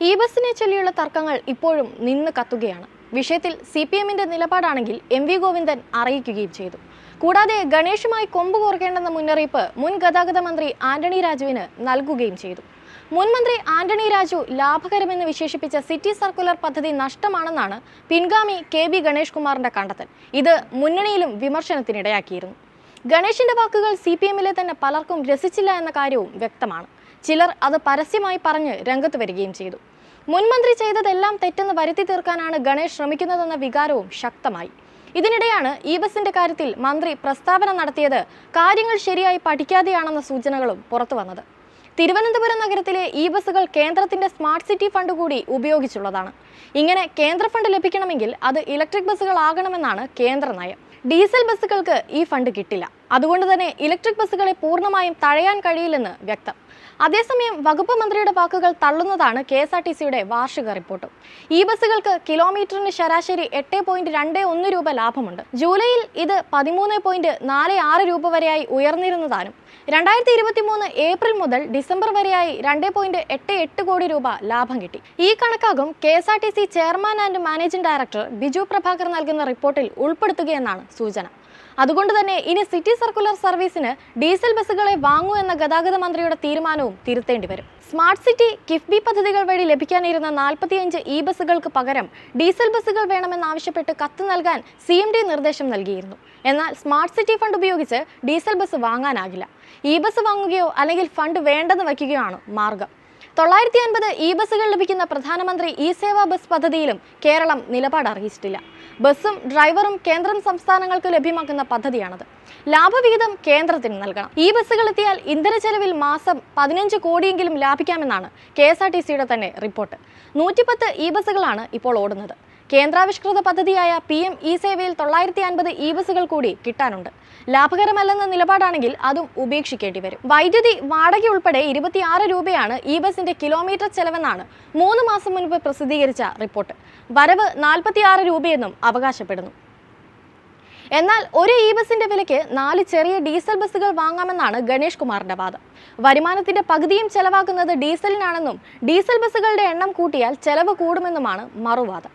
E ബസിനെ ചൊല്ലിയുള്ള തർക്കങ്ങൾ ഇപ്പോഴും നിന്ന് കത്തുകയാണ്. വിഷയത്തിൽ സി പി എമ്മിന്റെ നിലപാടാണെങ്കിൽ എം വി ഗോവിന്ദൻ അറിയിക്കുകയും ചെയ്തു. കൂടാതെ ഗണേഷുമായി കൊമ്പ് കോർക്കേണ്ടെന്ന മുന്നറിയിപ്പ് മുൻ ഗതാഗത മന്ത്രി ആന്റണി രാജുവിന് നൽകുകയും ചെയ്തു. മുൻ മന്ത്രി ആന്റണി രാജു ലാഭകരമെന്ന് വിശേഷിപ്പിച്ച സിറ്റി സർക്കുലർ പദ്ധതി നഷ്ടമാണെന്നാണ് പിൻഗാമി കെ ബി ഗണേഷ് കുമാറിന്റെ കണ്ടെത്തൽ. ഇത് മുന്നണിയിലും വിമർശനത്തിനിടയാക്കിയിരുന്നു. ഗണേഷിന്റെ വാക്കുകൾ സി പി എമ്മിലെ തന്നെ പലർക്കും രസിച്ചില്ല എന്ന കാര്യവും വ്യക്തമാണ്. ചിലർ അത് പരസ്യമായി പറഞ്ഞ് രംഗത്ത് വരികയും ചെയ്തു. മുൻമന്ത്രി ചെയ്തതെല്ലാം തെറ്റെന്ന് വരുത്തി തീർക്കാനാണ് ഗണേഷ് ശ്രമിക്കുന്നതെന്ന വികാരവും ശക്തമായി. ഇതിനിടെയാണ് ഇ ബസിന്റെ കാര്യത്തിൽ മന്ത്രി പ്രസ്താവന നടത്തിയത് കാര്യങ്ങൾ ശരിയായി പഠിക്കാതെയാണെന്ന സൂചനകളും പുറത്തു വന്നത്. തിരുവനന്തപുരം നഗരത്തിലെ ഇ ബസ്സുകൾ കേന്ദ്രത്തിന്റെ സ്മാർട്ട് സിറ്റി ഫണ്ട് കൂടി ഉപയോഗിച്ചുള്ളതാണ്. ഇങ്ങനെ കേന്ദ്ര ഫണ്ട് ലഭിക്കണമെങ്കിൽ അത് ഇലക്ട്രിക് ബസ്സുകൾ ബസ്സുകളാകണമെന്നാണ് കേന്ദ്ര നയം. ഡീസൽ ബസ്സുകൾക്ക് ഈ ഫണ്ട് കിട്ടില്ല. അതുകൊണ്ട് തന്നെ ഇലക്ട്രിക് ബസ്സുകളെ പൂർണമായും തഴയാൻ കഴിയില്ലെന്ന് വ്യക്തം. അതേസമയം വകുപ്പ് മന്ത്രിയുടെ വാക്കുകൾ തള്ളുന്നതാണ് കെ എസ് ആർ ടി സിയുടെ വാർഷിക റിപ്പോർട്ട്. ഈ ബസ്സുകൾക്ക് കിലോമീറ്ററിന് ശരാശരി എട്ട് പോയിന്റ് രണ്ട് ഒന്ന് രൂപ ലാഭമുണ്ട്. ജൂലൈയിൽ ഇത് പതിമൂന്ന് പോയിന്റ് നാല് ആറ് രൂപ വരെയായി ഉയർന്നിരുന്നതാനും രണ്ടായിരത്തി ഇരുപത്തി മൂന്ന് ഏപ്രിൽ മുതൽ ഡിസംബർ വരെയായി രണ്ട് പോയിന്റ് എട്ട് എട്ട് കോടി രൂപ ലാഭം കിട്ടി. ഈ കണക്കാകും K S R T C chairman and managing director Biju Prabhakar നൽകുന്ന റിപ്പോർട്ടിൽ ഉൾപ്പെടുത്തുകയെന്നാണ് സൂചന. അതുകൊണ്ട് തന്നെ ഇനി സിറ്റി സർക്കുലർ സർവീസിന് ഡീസൽ ബസ്സുകളെ വാങ്ങൂ എന്ന ഗതാഗത മന്ത്രിയുടെ തീരുമാനവും തിരുത്തേണ്ടി വരും. സ്മാർട്ട് സിറ്റി കിഫ്ബി പദ്ധതികൾ വഴി ലഭിക്കാനിരുന്ന നാൽപ്പത്തിയഞ്ച് ഇ ബസ്സുകൾക്ക് പകരം ഡീസൽ ബസ്സുകൾ വേണമെന്നാവശ്യപ്പെട്ട് കത്ത് നൽകാൻ സി എം ഡി നിർദ്ദേശം നൽകിയിരുന്നു. എന്നാൽ സ്മാർട്ട് സിറ്റി ഫണ്ട് ഉപയോഗിച്ച് ഡീസൽ ബസ് വാങ്ങാനാകില്ല. ഇ ബസ് വാങ്ങുകയോ അല്ലെങ്കിൽ ഫണ്ട് വേണ്ടെന്ന് വയ്ക്കുകയോ ആണ് മാർഗം. തൊള്ളായിരത്തി അൻപത് ഇ ബസ്സുകൾ ലഭിക്കുന്ന പ്രധാനമന്ത്രി ഇ സേവാ ബസ് പദ്ധതിയിലും കേരളം നിലപാട് അറിയിച്ചിട്ടില്ല. ബസ്സും ഡ്രൈവറും കേന്ദ്രം സംസ്ഥാനങ്ങൾക്ക് ലഭ്യമാക്കുന്ന പദ്ധതിയാണത്. ലാഭവിഹിതം കേന്ദ്രത്തിന് നൽകണം. ഈ ബസ്സുകൾ എത്തിയാൽ ഇന്ധന ചെലവിൽ മാസം പതിനഞ്ച് കോടിയെങ്കിലും ലാഭിക്കാമെന്നാണ് കെ എസ് ആർ ടി സിയുടെ തന്നെ റിപ്പോർട്ട്. നൂറ്റിപ്പത്ത് ഇ ബസ്സുകളാണ് ഇപ്പോൾ ഓടുന്നത്. കേന്ദ്രാവിഷ്കൃത പദ്ധതിയായ പി എം ഇ സേവയിൽ തൊള്ളായിരത്തി അൻപത് ഇ ബസ്സുകൾ കൂടി കിട്ടാനുണ്ട്. ലാഭകരമല്ലെന്ന നിലപാടാണെങ്കിൽ അതും ഉപേക്ഷിക്കേണ്ടി വരും. വൈദ്യുതി വാടക ഉൾപ്പെടെ ഇരുപത്തിയാറ് രൂപയാണ് ഈ ബസിന്റെ കിലോമീറ്റർ ചെലവെന്നാണ് മൂന്ന് മാസം മുൻപ് പ്രസിദ്ധീകരിച്ച റിപ്പോർട്ട്. വരവ് നാൽപ്പത്തിയാറ് രൂപയെന്നും അവകാശപ്പെടുന്നു. എന്നാൽ ഒരു ഇ ബസിന്റെ വിലയ്ക്ക് നാല് ചെറിയ ഡീസൽ ബസ്സുകൾ വാങ്ങാമെന്നാണ് ഗണേഷ് കുമാറിന്റെ വാദം. വരുമാനത്തിന്റെ പകുതിയും ചെലവാക്കുന്നത് ഡീസലിനാണെന്നും ഡീസൽ ബസ്സുകളുടെ എണ്ണം കൂട്ടിയാൽ ചെലവ് കൂടുമെന്നുമാണ് മറുവാദം.